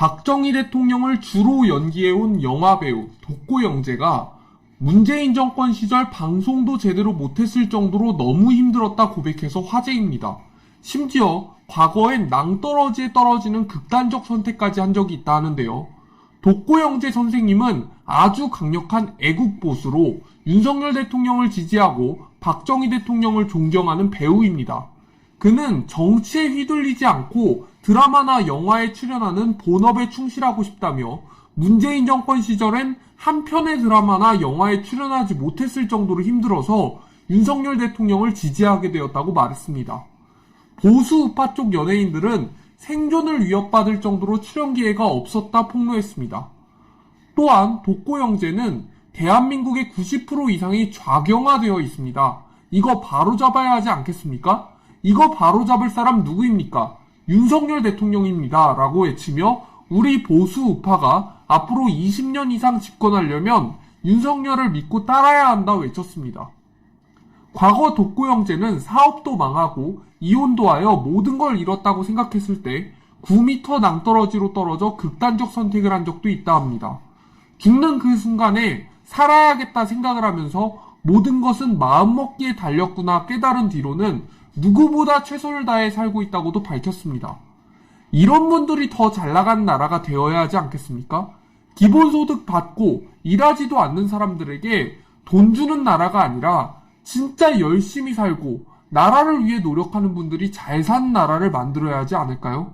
박정희 대통령을 주로 연기해온 영화배우 독고 영재가 문재인 정권 시절 방송도 제대로 못했을 정도로 너무 힘들었다 고백해서 화제입니다. 심지어 과거엔 낭떠러지에 떨어지는 극단적 선택까지 한 적이 있다 하는데요. 독고 영재 선생님은 아주 강력한 애국 보수로 윤석열 대통령을 지지하고 박정희 대통령을 존경하는 배우입니다. 그는 정치에 휘둘리지 않고 드라마나 영화에 출연하는 본업에 충실하고 싶다며 문재인 정권 시절엔 한 편의 드라마나 영화에 출연하지 못했을 정도로 힘들어서 윤석열 대통령을 지지하게 되었다고 말했습니다. 보수 우파 쪽 연예인들은 생존을 위협받을 정도로 출연 기회가 없었다 폭로했습니다. 또한 독고 영재는 대한민국의 90% 이상이 좌경화되어 있습니다. 이거 바로 잡아야 하지 않겠습니까? 이거 바로 잡을 사람 누구입니까? 윤석열 대통령입니다. 라고 외치며 우리 보수 우파가 앞으로 20년 이상 집권하려면 윤석열을 믿고 따라야 한다 외쳤습니다. 과거 독고 형제는 사업도 망하고 이혼도 하여 모든 걸 잃었다고 생각했을 때 9m 낭떠러지로 떨어져 극단적 선택을 한 적도 있다 합니다. 죽는 그 순간에 살아야겠다 생각을 하면서 모든 것은 마음먹기에 달렸구나 깨달은 뒤로는 누구보다 최선을 다해 살고 있다고도 밝혔습니다. 이런 분들이 더 잘 나가는 나라가 되어야 하지 않겠습니까? 기본소득 받고 일하지도 않는 사람들에게 돈 주는 나라가 아니라 진짜 열심히 살고 나라를 위해 노력하는 분들이 잘 사는 나라를 만들어야 하지 않을까요?